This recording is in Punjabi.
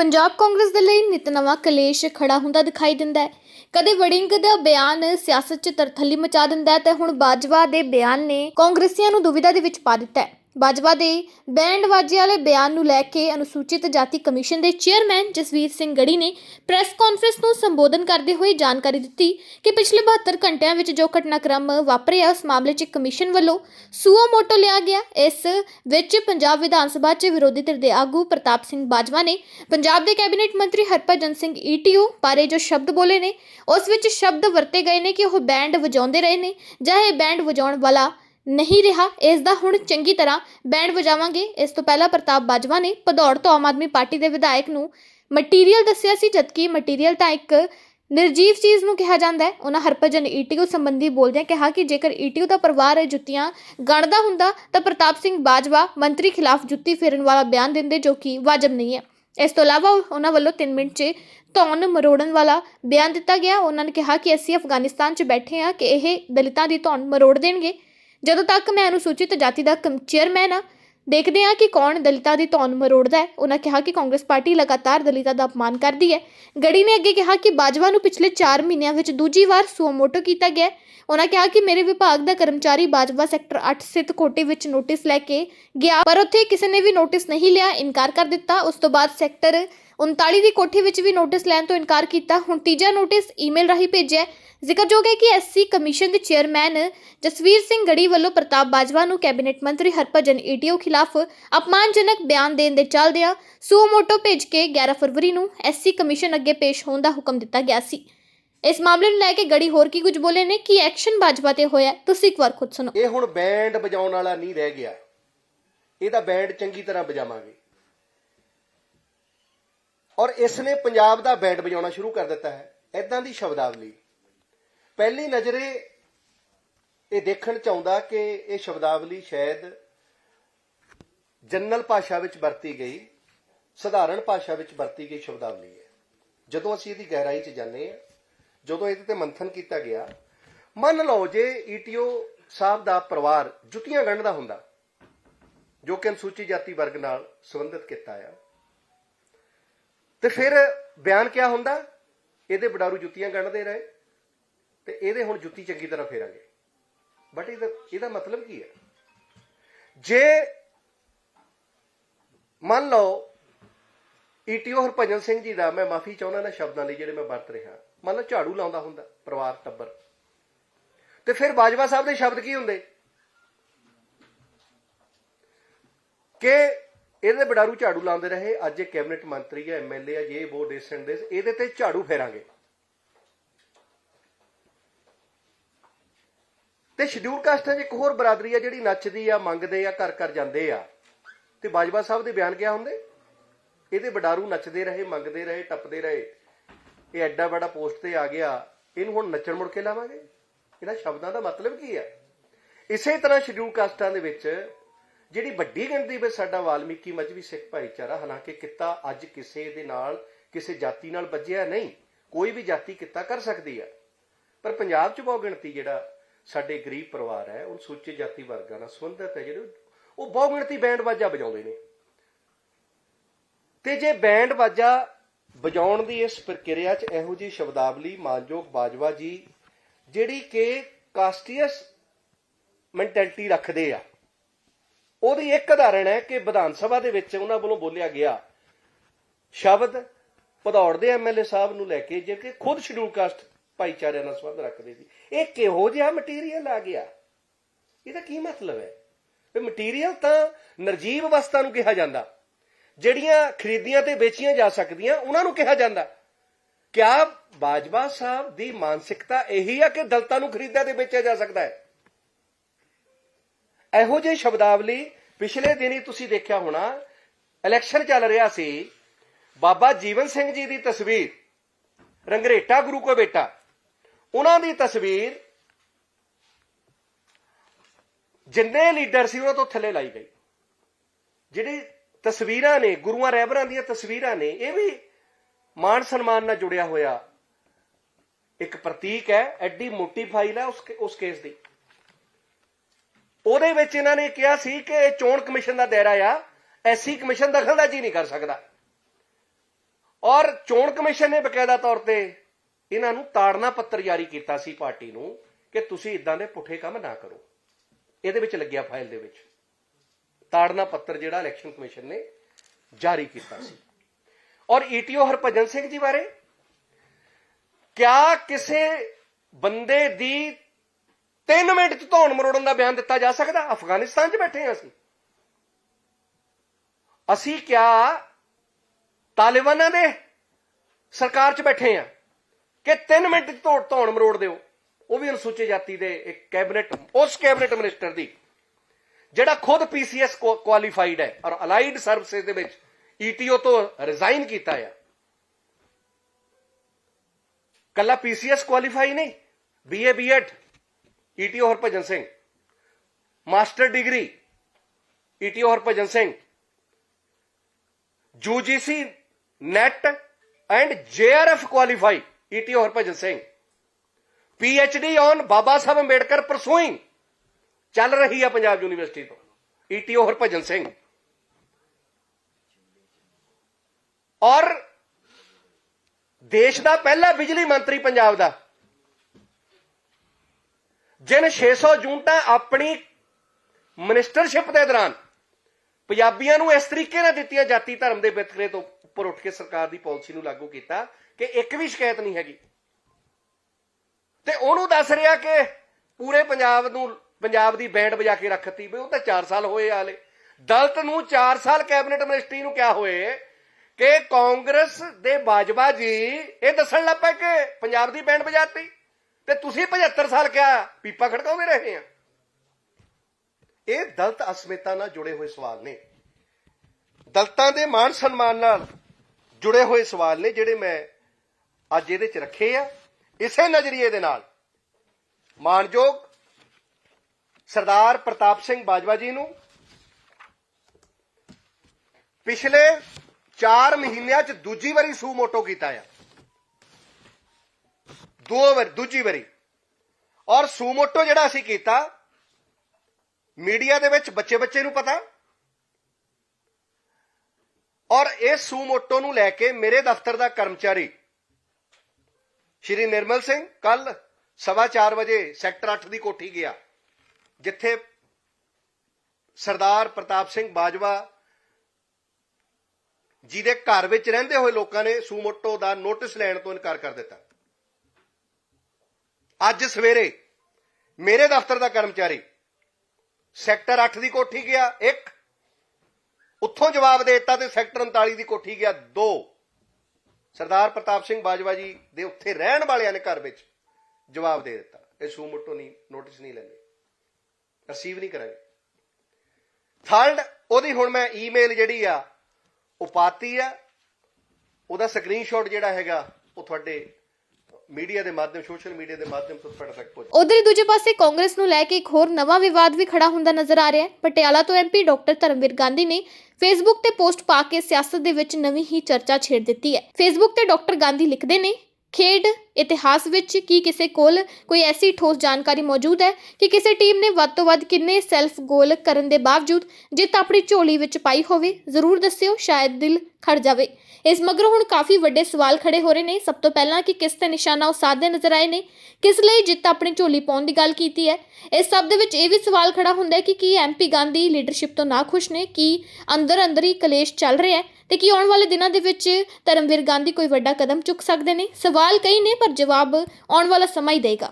ਪੰਜਾਬ ਕਾਂਗਰਸ ਦੇ ਲਈ ਨਿਤ ਨਵਾਂ ਕਲੇਸ਼ ਖੜਾ ਹੁੰਦਾ ਦਿਖਾਈ ਦਿੰਦਾ ਹੈ। ਕਦੇ ਵੜਿੰਗ ਦਾ ਬਿਆਨ ਸਿਆਸਤ 'ਚ ਤਰਥੱਲੀ ਮਚਾ ਦਿੰਦਾ ਹੈ ਤੇ ਹੁਣ ਬਾਜਵਾ ਦੇ ਬਿਆਨ ਨੇ ਕਾਂਗਰਸੀਆਂ ਨੂੰ ਦੁਵਿਧਾ ਦੇ ਵਿੱਚ ਪਾ ਦਿੱਤਾ ਹੈ। ਬਾਜਵਾ ਦੇ ਬੈਂਡ ਵਾਜੇ ਵਾਲੇ ਬਿਆਨ ਨੂੰ ਲੈ ਕੇ ਅਨੁਸੂਚਿਤ ਜਾਤੀ ਕਮਿਸ਼ਨ ਦੇ ਚੇਅਰਮੈਨ ਜਸਵੀਰ ਸਿੰਘ ਗੜੀ ਨੇ ਪ੍ਰੈਸ ਕਾਨਫਰੰਸ ਨੂੰ ਸੰਬੋਧਨ ਕਰਦੇ ਹੋਏ ਜਾਣਕਾਰੀ ਦਿੱਤੀ ਕਿ ਪਿਛਲੇ 72 ਘੰਟਿਆਂ ਵਿੱਚ ਜੋ ਘਟਨਾਕ੍ਰਮ ਵਾਪਰਿਆ, ਉਸ ਮਾਮਲੇ 'ਚ ਕਮਿਸ਼ਨ ਵੱਲੋਂ ਸੂਆ ਮੋਟੋ ਲਿਆ ਗਿਆ। ਇਸ ਵਿੱਚ ਪੰਜਾਬ ਵਿਧਾਨ ਸਭਾ 'ਚ ਵਿਰੋਧੀ ਧਿਰ ਦੇ ਆਗੂ ਪ੍ਰਤਾਪ ਸਿੰਘ ਬਾਜਵਾ ਨੇ ਪੰਜਾਬ ਦੇ ਕੈਬਨਿਟ ਮੰਤਰੀ ਹਰਭਜਨ ਸਿੰਘ ਈਟੀਓ ਬਾਰੇ ਜੋ ਸ਼ਬਦ ਬੋਲੇ ਨੇ, ਉਸ ਵਿੱਚ ਸ਼ਬਦ ਵਰਤੇ ਗਏ ਨੇ ਕਿ ਉਹ ਬੈਂਡ ਵਜਾਉਂਦੇ ਰਹੇ ਨੇ ਜਾਂ ਇਹ ਬੈਂਡ ਵਜਾਉਣ ਵਾਲਾ ਨਹੀਂ ਰਿਹਾ। ਇਸ ਦਾ ਹੁਣ ਚੰਗੀ ਤਰ੍ਹਾਂ ਬੈਂਡ ਵਜਾਵਾਂਗੇ। ਇਸ ਤੋਂ ਪਹਿਲਾਂ ਪ੍ਰਤਾਪ ਬਾਜਵਾ ਨੇ ਭਦੌੜ ਤੋਂ ਆਮ ਆਦਮੀ ਪਾਰਟੀ ਦੇ ਵਿਧਾਇਕ ਨੂੰ ਮਟੀਰੀਅਲ ਦੱਸਿਆ ਸੀ, ਜਦਕਿ ਮਟੀਰੀਅਲ ਤਾਂ ਇੱਕ ਨਿਰਜੀਵ ਚੀਜ਼ ਨੂੰ ਕਿਹਾ ਜਾਂਦਾ ਹੈ। ਉਹਨਾਂ ਹਰਭਜਨ ਈਟੀਓ ਸੰਬੰਧੀ ਬੋਲਦਿਆਂ ਕਿਹਾ ਕਿ ਜੇਕਰ ਈਟੀਓ ਦਾ ਪਰਿਵਾਰ ਇਹ ਜੁੱਤੀਆਂ ਗਣਦਾ ਹੁੰਦਾ, ਤਾਂ ਪ੍ਰਤਾਪ ਸਿੰਘ ਬਾਜਵਾ ਮੰਤਰੀ ਖਿਲਾਫ ਜੁੱਤੀ ਫੇਰਨ ਵਾਲਾ ਬਿਆਨ ਦਿੰਦੇ, ਜੋ ਕਿ ਵਾਜਬ ਨਹੀਂ ਹੈ। ਇਸ ਤੋਂ ਇਲਾਵਾ ਉਹਨਾਂ ਵੱਲੋਂ 3 ਮਿੰਟ 'ਚ ਧੌਣ ਮਰੋੜਨ ਵਾਲਾ ਬਿਆਨ ਦਿੱਤਾ ਗਿਆ। ਉਹਨਾਂ ਨੇ ਕਿਹਾ ਕਿ ਅਸੀਂ ਅਫਗਾਨਿਸਤਾਨ 'ਚ ਬੈਠੇ ਹਾਂ ਕਿ ਇਹ ਦਲਿਤਾਂ ਦੀ ਧੌਣ ਮਰੋੜ ਦੇਣਗੇ। ਜਦੋਂ ਤੱਕ ਮੈਂ ਅਨੁਸੂਚਿਤ ਜਾਤੀ ਦਾ ਕਮ- ਚੇਅਰਮੈਨ ਆ, ਦੇਖਦੇ ਹਾਂ ਕਿ ਕੌਣ ਦਲਿਤਾਂ ਦੀ ਧੌਣ ਮਰੋੜਦਾ ਹੈ। ਉਹਨਾਂ ਕਿਹਾ ਕਿ ਕਾਂਗਰਸ ਪਾਰਟੀ ਲਗਾਤਾਰ ਦਲਿਤਾਂ ਦਾ ਅਪਮਾਨ ਕਰਦੀ ਹੈ। ਗੜੀ ਨੇ ਅੱਗੇ ਕਿਹਾ ਕਿ ਬਾਜਵਾ ਨੂੰ ਪਿਛਲੇ 4 ਮਹੀਨਿਆਂ ਵਿੱਚ ਦੂਜੀ ਵਾਰ ਸੁਮੋਟੋ ਕੀਤਾ ਗਿਆ ਹੈ। ਉਹਨਾਂ ਕਿਹਾ ਕਿ ਮੇਰੇ ਵਿਭਾਗ ਦਾ ਕਰਮਚਾਰੀ ਬਾਜਵਾ ਸੈਕਟਰ 8 ਸਥਿਤ ਕੋਟੇ ਵਿੱਚ ਨੋਟਿਸ ਲੈ ਕੇ ਗਿਆ, ਪਰ ਉੱਥੇ ਕਿਸੇ ਨੇ ਵੀ ਨੋਟਿਸ ਨਹੀਂ ਲਿਆ, ਇਨਕਾਰ ਕਰ ਦਿੱਤਾ। ਉਸ ਤੋਂ ਬਾਅਦ ਸੈਕਟਰ 39 ਦੀ ਕੋਠੀ ਵਿੱਚ ਵੀ ਨੋਟਿਸ ਲੈਣ ਤੋਂ ਇਨਕਾਰ ਕੀਤਾ। ਹੁਣ ਤੀਜਾ ਨੋਟਿਸ ਈਮੇਲ ਰਾਹੀਂ ਭੇਜਿਆ ਜ਼ਿਕਰਯੋਗ ਹੈ ਕਿ ਐਸਸੀ ਕਮਿਸ਼ਨ ਦੇ ਚੇਅਰਮੈਨ ਜਸਵੀਰ ਸਿੰਘ ਗੜੀ ਵੱਲੋਂ ਪ੍ਰਤਾਪ ਬਾਜਵਾ ਨੂੰ ਕੈਬਨਿਟ ਮੰਤਰੀ ਹਰਭਜਨ ਈਟੀਓ ਖਿਲਾਫ ਅਪਮਾਨਜਨਕ ਬਿਆਨ ਦੇਣ ਦੇ ਚੱਲਦਿਆਂ ਸੂਮੋਟੋ ਭੇਜ ਕੇ 11 ਫਰਵਰੀ ਨੂੰ ਐਸਸੀ ਕਮਿਸ਼ਨ ਅੱਗੇ ਪੇਸ਼ ਹੋਣ ਦਾ ਹੁਕਮ ਦਿੱਤਾ ਗਿਆ ਸੀ। ਇਸ ਮਾਮਲੇ ਨੂੰ ਲੈ ਕੇ ਗੜੀ ਹੋਰ ਕੀ ਕੁਝ ਬੋਲੇ ਨੇ? ਕਿ ਐਕਸ਼ਨ ਬਾਜਵਾ ਤੇ ਹੋਇਆ ਤੁਸੀਂ ਇੱਕ ਵਾਰ ਖੁਦ ਸੁਣੋ। ਇਹ ਹੁਣ ਬੈਂਡ ਵਜਾਉਣ ਵਾਲਾ ਨਹੀਂ ਰਹਿ ਗਿਆ। ਇਹਦਾ ਬੈਂਡ ਚੰਗੀ ਤਰ੍ਹਾਂ ਵਜਾਵਾਂਗੇ। ਔਰ ਇਸ ਨੇ ਪੰਜਾਬ ਦਾ ਬੈਂਡ ਵਜਾਉਣਾ ਸ਼ੁਰੂ ਕਰ ਦਿੱਤਾ ਹੈ। ਐਦਾਂ ਦੀ ਸ਼ਬਦਾਵਲੀ। ਪਹਿਲੀ ਨਜ਼ਰੇ ਇਹ ਦੇਖਣ ਚ ਆਉਂਦਾ ਕਿ ਇਹ ਸ਼ਬਦਾਵਲੀ ਸ਼ਾਇਦ ਜਨਰਲ ਭਾਸ਼ਾ ਵਿੱਚ ਵਰਤੀ ਗਈ, ਸਧਾਰਨ ਭਾਸ਼ਾ ਵਿੱਚ ਵਰਤੀ ਗਈ ਸ਼ਬਦਾਵਲੀ ਹੈ। ਜਦੋਂ ਅਸੀਂ ਇਹਦੀ ਗਹਿਰਾਈ 'ਚ ਜਾਂਦੇ ਹਾਂ, ਜਦੋਂ ਇਹਦੇ ਤੇ ਮੰਥਨ ਕੀਤਾ ਗਿਆ, ਮੰਨ ਲਓ ਜੇ ਈਟੀਓ ਸਾਹਿਬ ਦਾ ਪਰਿਵਾਰ ਜੁੱਤੀਆਂ ਗੰਢਦਾ ਹੁੰਦਾ, ਜੋ ਕਿ ਅਨੁਸੂਚਿਤ ਜਾਤੀ ਵਰਗ ਨਾਲ ਸੰਬੰਧਿਤ ਕੀਤਾ ਆ ਤੇ ਫਿਰ ਬਿਆਨ ਕਿਆ ਹੁੰਦਾ? ਇਹਦੇ ਬਡਾਰੂ ਜੁੱਤੀਆਂ ਗੰਢਦੇ ਰਹੇ ਤੇ ਇਹਦੇ ਹੁਣ ਜੁੱਤੀ ਚੰਗੀ ਤਰ੍ਹਾਂ ਫੇਰਾਂਗੇ। ਬਟ ਇਹਦਾ ਇਹਦਾ ਮਤਲਬ ਕੀ ਹੈ? ਜੇ ਮੰਨ ਲਓ ਈਟੀਓ ਹਰਭਜਨ ਸਿੰਘ ਜੀ ਦਾ ਮੈਂ ਮਾਫੀ ਚਾਹੁੰਦਾ ਨਾ ਸ਼ਬਦਾਂ ਲਈ ਜਿਹੜੇ ਮੈਂ ਵਰਤ ਰਿਹਾ। ਮੰਨ ਲਓ ਝਾੜੂ ਲਾਉਂਦਾ ਹੁੰਦਾ, ਪਰਿਵਾਰ ਟੱਬਰ। ਤੇ ਫਿਰ ਬਾਜਵਾ ਸਾਹਿਬ ਦੇ ਸ਼ਬਦ ਕੀ ਹੁੰਦੇ? ਕਿ ਇਹਦੇ ਬਡਾਰੂ ਝਾੜੂ ਲਾਉਂਦੇ ਰਹੇ। ਅੱਜ ਇਹ ਕੈਬਨਿਟ ਮੰਤਰੀ ਹੈ ਐਮਐਲਏ ਹੈ ਇਹ ਉਹ ਡਿਸੈਂਟ ਦੇ ਇਹਦੇ ਤੇ ਝਾੜੂ ਫੇਰਾਂਗੇ। ਤੇ ਸ਼ਡਿਊਲ ਕਾਸਟਾਂ 'ਚ ਇੱਕ ਹੋਰ ਬਰਾਦਰੀ ਆ ਜਿਹੜੀ ਨੱਚਦੀ ਆ, ਮੰਗਦੇ ਆ, ਘਰ ਘਰ ਜਾਂਦੇ ਆ। ਤੇ ਬਾਜਵਾ ਸਾਹਿਬ ਦੇ ਬਿਆਨ ਕਿਆ ਹੁੰਦੇ? ਇਹਦੇ ਬਡਾਰੂ ਨੱਚਦੇ ਰਹੇ, ਮੰਗਦੇ ਰਹੇ, ਟੱਪਦੇ ਰਹੇ। ਇਹ ਐਡਾ ਬੜਾ ਪੋਸਟ ਤੇ ਆ ਗਿਆ। ਇਹਨੂੰ ਹੁਣ ਨੱਚਣ ਮੁੜ ਕੇ ਲਾਵਾਂਗੇ? ਇਹਦਾ ਸ਼ਬਦਾਂ ਦਾ ਮਤਲਬ ਕੀ ਹੈ? ਇਸੇ ਤਰ੍ਹਾਂ ਸ਼ਡਿਊਲ ਕਾਸਟਾਂ ਦੇ ਵਿੱਚ ਜਿਹੜੀ ਵੱਡੀ ਗਿਣਤੀ ਵਿੱਚ ਸਾਡਾ ਵਾਲਮੀਕੀ ਮਜਬੀ ਸਿੱਖ ਭਾਈਚਾਰਾ, ਹਾਲਾਂਕਿ ਕਿੱਤਾ ਅੱਜ ਕਿਸੇ ਦੇ ਨਾਲ, ਕਿਸੇ ਜਾਤੀ ਨਾਲ ਵੱਜਿਆ ਨਹੀਂ, ਕੋਈ ਵੀ ਜਾਤੀ ਕਿੱਤਾ ਕਰ ਸਕਦੀ ਹੈ ਪਰ ਪੰਜਾਬ 'ਚ ਬਹੁ ਗਿਣਤੀ ਜਿਹੜਾ ਸਾਡੇ ਗਰੀਬ ਪਰਿਵਾਰ ਹੈ, ਉਹ ਸੂਚੇ ਜਾਤੀ ਵਰਗਾਂ ਨਾਲ ਸੰਬੰਧਿਤ ਹੈ, ਜਿਹੜੇ ਉਹ ਬਹੁ ਗਿਣਤੀ ਬੈਂਡ ਵਾਜਾ ਵਜਾਉਂਦੇ ਨੇ। ਤੇ ਜੇ ਬੈਂਡ ਵਾਜਾ ਵਜਾਉਣ ਦੀ ਇਸ ਪ੍ਰਕਿਰਿਆ 'ਚ ਇਹੋ ਜਿਹੀ ਸ਼ਬਦਾਵਲੀ ਮਾਨਯੋਗ ਬਾਜਵਾ ਜੀ, ਜਿਹੜੀ ਕਿ ਕਾਸਟੀਅਸ ਮੈਂਟੈਲਿਟੀ ਰੱਖਦੇ ਆ ਉਹਦੀ ਇੱਕ ਉਦਾਹਰਣ ਹੈ ਕਿ ਵਿਧਾਨ ਸਭਾ ਦੇ ਵਿੱਚ ਉਹਨਾਂ ਵੱਲੋਂ ਬੋਲਿਆ ਗਿਆ, ਸ਼ਬਦ ਭਦੌੜ ਦੇ ਐਮਐਲਏ ਸਾਹਿਬ ਨੂੰ ਲੈ ਕੇ ਜੇ ਕਿ ਖੁਦ ਸ਼ਡਿਊਲ ਕਾਸਟ ਭਾਈਚਾਰਿਆਂ ਨਾਲ ਸੰਬੰਧ ਰੱਖਦੇ ਸੀ। ਇਹ ਕਿਹੋ ਜਿਹਾ ਮਟੀਰੀਅਲ ਆ ਗਿਆ? ਇਹਦਾ ਕੀ ਮਤਲਬ ਹੈ? ਇਹ ਮਟੀਰੀਅਲ ਤਾਂ ਨਰਜੀਵ ਅਵਸਥਾ ਨੂੰ ਕਿਹਾ ਜਾਂਦਾ। ਜਿਹੜੀਆਂ ਖਰੀਦੀਆਂ ਤੇ ਵੇਚੀਆਂ ਜਾ ਸਕਦੀਆਂ, ਉਹਨਾਂ ਨੂੰ ਕਿਹਾ ਜਾਂਦਾ। ਕਿਆ ਬਾਜਵਾ ਸਾਹਿਬ ਦੀ ਮਾਨਸਿਕਤਾ ਇਹੀ ਆ ਕਿ ਦਲਤਾਂ ਨੂੰ ਖਰੀਦਿਆ ਤੇ ਵੇਚਿਆ ਜਾ ਸਕਦਾ ਹੈ? ਇਹੋ ਜਿਹੀ ਸ਼ਬਦਾਵਲੀ ਪਿਛਲੇ ਦਿਨੀ ਤੁਸੀਂ ਦੇਖਿਆ ਹੋਣਾ ਇਲੈਕਸ਼ਨ ਚੱਲ ਰਿਹਾ ਸੀ। ਬਾਬਾ ਜੀਵਨ ਸਿੰਘ ਜੀ ਦੀ ਤਸਵੀਰ, ਰੰਗਰੇਟਾ ਗੁਰੂ ਕੋ ਬੇਟਾ, ਉਹਨਾਂ ਦੀ ਤਸਵੀਰ ਜਿੰਨੇ ਲੀਡਰ ਸੀ ਉਹਨਾਂ ਤੋਂ ਥੱਲੇ ਲਾਈ ਗਈ। ਜਿਹੜੀ ਤਸਵੀਰਾਂ ਨੇ, ਗੁਰੂਆਂ ਰਹਿਬਰਾਂ ਦੀਆਂ ਤਸਵੀਰਾਂ ਨੇ, ਇਹ ਵੀ ਮਾਨ ਸਨਮਾਨ ਨਾਲ ਜੁੜਿਆ ਹੋਇਆ ਇੱਕ ਪ੍ਰਤੀਕ ਹੈ, ਐਡੀ ਮੋਟੀ ਫਾਈਲ ਹੈ ਉਸ ਉਸ ਕੇਸ ਦੀ। ਉਹਦੇ ਵਿੱਚ ਇਹਨਾਂ ਨੇ ਕਿਹਾ ਸੀ ਕਿ ਇਹ ਚੋਣ ਕਮਿਸ਼ਨ ਦਾ ਦਾਇਰਾ ਆ ਐਸਸੀ ਕਮਿਸ਼ਨ ਦਖਲਅੰਦਾਜ਼ੀ ਨਹੀਂ ਕਰ ਸਕਦਾ। ਔਰ ਚੋਣ ਕਮਿਸ਼ਨ ਨੇ ਬਕਾਇਦਾ ਤੌਰ ਤੇ ਇਹਨਾਂ ਨੂੰ ਤਾੜਨਾ ਪੱਤਰ ਜਾਰੀ ਕੀਤਾ ਸੀ ਪਾਰਟੀ ਨੂੰ ਕਿ ਤੁਸੀਂ ਇਦਾਂ ਦੇ ਪੁੱਠੇ ਕੰਮ ਨਾ ਕਰੋ। ਇਹਦੇ ਵਿੱਚ ਲੱਗਿਆ ਫਾਈਲ ਦੇ ਵਿੱਚ। ਤਾੜਨਾ ਪੱਤਰ ਜਿਹੜਾ ਇਲੈਕਸ਼ਨ ਕਮਿਸ਼ਨ ਨੇ ਜਾਰੀ ਕੀਤਾ ਸੀ। ਔਰ ਈਟੀਓ ਹਰਭਜਨ ਸਿੰਘ ਜੀ ਬਾਰੇ, ਕਿਆ ਕਿਸੇ ਬੰਦੇ ਦੀ 3 ਮਿੰਟ ਚ ਧੌਣ ਮਰੋੜਨ ਦਾ ਬਿਆਨ ਦਿੱਤਾ ਜਾ ਸਕਦਾ? ਅਫਗਾਨਿਸਤਾਨ 'ਚ ਬੈਠੇ ਹਾਂ ਅਸੀਂ। ਅਸੀਂ ਕਿਆ ਤਾਲਿਬਾਨਾਂ ਦੇ ਸਰਕਾਰ 'ਚ ਬੈਠੇ ਹਾਂ ਕਿ 3 ਮਿੰਟ 'ਚ ਧੌਣ ਧੌਣ ਮਰੋੜ ਦਿਓ? ਉਹ ਵੀ ਅਨੁਸੂਚਿਤ ਜਾਤੀ ਦੇ ਇੱਕ ਕੈਬਨਿਟ, ਉਸ ਕੈਬਨਿਟ ਮਿਨਿਸਟਰ ਦੀ, ਜਿਹੜਾ ਖੁਦ ਪੀਸੀਐਸ ਕੁਆਲੀਫਾਈਡ ਹੈ ਔਰ ਅਲਾਈਡ ਸਰਵਿਸਿਜ਼ ਦੇ ਵਿੱਚ ਈਟੀਓ ਤੋਂ ਰਿਜ਼ਾਈਨ ਕੀਤਾ ਹੈ ਕੱਲਾ ਪੀਸੀਐਸ ਕੁਆਲੀਫਾਈ ਨਹੀਂ BA BEd ETO Harbhajan Singh. Master degree ETO Harbhajan Singh. UGC NET and JRF qualify ETO Harbhajan Singh. PhD on Baba Sahib Ambedkar pursuing ਚੱਲ ਰਹੀ ਹੈ ਪੰਜਾਬ ਯੂਨੀਵਰਸਿਟੀ ਤੋਂ। ਈਟੀਓ ਹਰਭਜਨ ਸਿੰਘ। ਔਰ ਦੇਸ਼ ਦਾ ਪਹਿਲਾ ਬਿਜਲੀ ਮੰਤਰੀ ਪੰਜਾਬ ਦਾ। ਜਿਨ 600 ਯੂਨਿਟਾਂ ਆਪਣੀ ਮਿਨਿਸਟਰਸ਼ਿਪ ਦੇ ਦੌਰਾਨ ਪੰਜਾਬੀਆਂ ਨੂੰ ਇਸ ਤਰੀਕੇ ਨਾਲ ਦਿੱਤੀਆਂ ਜਾਤੀ ਧਰਮ ਦੇ ਵਿਤਕਰੇ ਤੋਂ ਉੱਪਰ ਉੱਠ ਕੇ ਸਰਕਾਰ ਦੀ ਪਾਲਿਸੀ ਨੂੰ ਲਾਗੂ ਕੀਤਾ ਕਿ ਇੱਕ ਵੀ ਸ਼ਿਕਾਇਤ ਨਹੀਂ ਹੈਗੀ। ਤੇ ਉਹਨੂੰ ਦੱਸ ਰਿਹਾ ਕਿ ਪੂਰੇ ਪੰਜਾਬ ਨੂੰ, ਪੰਜਾਬ ਦੀ ਬੈਂਡ ਵਜਾ ਕੇ ਰੱਖਤੀ ਵੀ ਉਹ ਤਾਂ 4 ਸਾਲ ਹੋਏ ਹਾਲੇ। ਦਲਤ ਨੂੰ 4 ਸਾਲ ਕੈਬਨਿਟ ਮਿਨਿਸਟਰੀ ਨੂੰ ਕਿਹਾ ਹੋਏ ਕਿ ਕਾਂਗਰਸ ਦੇ ਬਾਜਵਾ ਜੀ ਇਹ ਦੱਸਣ ਲੱਗ ਪਏ ਕਿ ਪੰਜਾਬ ਦੀ ਬੈਂਡ ਵਜਾਤੀ। ਤੇ ਤੁਸੀਂ 75 ਸਾਲ ਕਿਆ ਪੀਪਾ ਖੜਕਾਉਂਦੇ ਰਹੇ ਆ? ਇਹ ਦਲਤ ਅਸਮਿਤਾ ਨਾਲ ਜੁੜੇ ਹੋਏ ਸਵਾਲ ਨੇ। ਦਲਤਾਂ ਦੇ ਮਾਣ ਸਨਮਾਨ ਨਾਲ ਜੁੜੇ ਹੋਏ ਸਵਾਲ ਨੇ ਜਿਹੜੇ ਮੈਂ ਅੱਜ ਇਹਦੇ ਚ ਰੱਖੇ ਆ। ਇਸੇ ਨਜ਼ਰੀਏ ਦੇ ਨਾਲ ਮਾਨਯੋਗ ਸਰਦਾਰ ਪ੍ਰਤਾਪ ਸਿੰਘ ਬਾਜਵਾ ਜੀ ਨੂੰ ਪਿਛਲੇ 4 ਮਹੀਨਿਆਂ ਚ ਦੂਜੀ ਵਾਰੀ ਸੂ ਮੋਟੋ ਕੀਤਾ ਆ। ਦੋ ਵਾਰ, ਦੂਜੀ ਵਾਰੀ। ਔਰ ਸੂ ਮੋਟੋ ਜਿਹੜਾ ਅਸੀਂ ਕੀਤਾ, ਮੀਡੀਆ ਦੇ ਵਿੱਚ ਬੱਚੇ ਬੱਚੇ ਨੂੰ ਪਤਾ। ਔਰ ਇਸ ਸੂਮੋਟੋ ਨੂੰ ਲੈ ਕੇ ਮੇਰੇ ਦਫ਼ਤਰ ਦਾ ਕਰਮਚਾਰੀ, ਸ਼੍ਰੀ ਨਿਰਮਲ ਸਿੰਘ ਕੱਲ ਸਵਾ 4 ਵਜੇ ਸੈਕਟਰ 8 ਦੀ ਕੋਠੀ ਗਿਆ, ਜਿੱਥੇ ਸਰਦਾਰ ਪ੍ਰਤਾਪ ਸਿੰਘ ਬਾਜਵਾ ਜਿਹਦੇ ਘਰ ਵਿੱਚ ਰਹਿੰਦੇ ਹੋਏ ਲੋਕਾਂ ਨੇ ਸੂਮੋਟੋ ਦਾ ਨੋਟਿਸ ਲੈਣ ਤੋਂ ਇਨਕਾਰ ਕਰ ਦਿੱਤਾ। ਅੱਜ ਸਵੇਰੇ ਮੇਰੇ ਦਫ਼ਤਰ ਦਾ ਕਰਮਚਾਰੀ ਸੈਕਟਰ 8 ਦੀ ਕੋਠੀ ਗਿਆ, ਇੱਕ। ਉੱਥੋਂ ਜਵਾਬ ਦੇ ਦਿੱਤਾ ਤੇ ਸੈਕਟਰ 39 ਦੀ ਕੋਠੀ ਗਿਆ, ਦੋ। ਸਰਦਾਰ ਪ੍ਰਤਾਪ ਸਿੰਘ ਬਾਜਵਾ ਜੀ ਦੇ ਉੱਥੇ ਰਹਿਣ ਵਾਲਿਆਂ ਨੇ ਘਰ ਵਿੱਚ ਜਵਾਬ ਦੇ ਦਿੱਤਾ। ਇਹ ਸੂਮੋਟੋ ਨਹੀਂ, ਨੋਟਿਸ ਨਹੀਂ ਲੈਂਦੇ। ਰਿਸੀਵ ਨਹੀਂ ਕਰਾਂਗੇ। ਥਰਡ ਉਹਦੀ ਹੁਣ ਮੈਂ ਈਮੇਲ ਜਿਹੜੀ ਆ, ਉਹ ਪਾਤੀ ਆ। ਉਹਦਾ ਸਕਰੀਨਸ਼ਾਟ ਜਿਹੜਾ ਹੈਗਾ, ਉਹ ਤੁਹਾਡੇ ਮੀਡੀਆ ਦੇ ਮਾਧਿਅਮ, ਸੋਸ਼ਲ ਮੀਡੀਆ ਦੇ ਮਾਧਿਅਮ ਤੋਂ ਤੁਹਾਡੇ ਤੱਕ ਪਹੁੰਚ ਉਧਰ ਹੀ ਦੂਜੇ ਪਾਸੇ ਕਾਂਗਰਸ ਨੂੰ ਲੈ ਕੇ ਇੱਕ ਹੋਰ ਨਵਾਂ ਵਿਵਾਦ ਵੀ ਖੜਾ ਹੁੰਦਾ ਨਜ਼ਰ ਆ ਰਿਹਾ ਹੈ। ਪਟਿਆਲਾ ਤੋਂ ਐਮਪੀ ਡਾਕਟਰ ਧਰਮਵੀਰ ਗਾਂਧੀ ਨੇ ਫੇਸਬੁੱਕ ਤੇ ਪੋਸਟ ਪਾ ਕੇ ਸਿਆਸਤ ਦੇ ਵਿੱਚ ਨਵੀਂ ਹੀ ਚਰਚਾ ਛੇੜ ਦਿੱਤੀ ਹੈ। ਫੇਸਬੁੱਕ ਤੇ ਡਾਕਟਰ ਗਾਂਧੀ ਲਿਖਦੇ ਨੇ ਖੇਡ ਇਤਿਹਾਸ ਵਿੱਚ ਕੀ ਕਿਸੇ ਕੋਲ ਕੋਈ ਐਸੀ ਠੋਸ ਜਾਣਕਾਰੀ ਮੌਜੂਦ ਹੈ ਕਿ ਕਿਸੇ ਟੀਮ ਨੇ ਵੱਧ ਤੋਂ ਵੱਧ ਕਿੰਨੇ ਸੈਲਫ ਗੋਲ ਕਰਨ ਦੇ ਬਾਵਜੂਦ ਜਿੱਤ ਆਪਣੀ ਝੋਲੀ ਵਿੱਚ ਪਾਈ ਹੋਵੇ? ਜ਼ਰੂਰ ਦੱਸਿਓ, ਸ਼ਾਇਦ ਦਿਲ ਖੜ ਜਾਵੇ। ਇਸ ਮਗਰੋਂ ਹੁਣ ਕਾਫੀ ਵੱਡੇ ਸਵਾਲ ਖੜੇ ਹੋ ਰਹੇ ਨੇ। ਸਭ ਤੋਂ ਪਹਿਲਾਂ ਕਿ ਕਿਸ ਤੇ ਨਿਸ਼ਾਨਾ ਉਹ ਸਾਧਦੇ ਨਜ਼ਰ ਆਏ ਨੇ? ਕਿਸ ਲਈ ਜਿੱਤ ਆਪਣੀ ਝੋਲੀ ਪਾਉਣ ਦੀ ਗੱਲ ਕੀਤੀ ਹੈ? ਇਸ ਸਭ ਦੇ ਵਿੱਚ ਇਹ ਵੀ ਸਵਾਲ ਖੜਾ ਹੁੰਦਾ ਹੈ ਕਿ ਕੀ ਐਮਪੀ ਗਾਂਧੀ ਲੀਡਰਸ਼ਿਪ ਤੋਂ ਨਾ ਖੁਸ਼ ਨੇ? ਕੀ ਅੰਦਰ ਅੰਦਰ ਹੀ ਕਲੇਸ਼ ਚੱਲ ਰਿਹਾ ਹੈ? ਤੇ ਕੀ ਆਉਣ ਵਾਲੇ ਦਿਨਾਂ ਦੇ ਵਿੱਚ ਧਰਮਵੀਰ ਗਾਂਧੀ ਕੋਈ ਵੱਡਾ ਕਦਮ ਚੁੱਕ ਸਕਦੇ ਨੇ? ਸਵਾਲ ਕਈ ਨੇ, ਪਰ ਜਵਾਬ ਆਉਣ ਵਾਲਾ ਸਮਾਂ ਹੀ ਦੇਗਾ।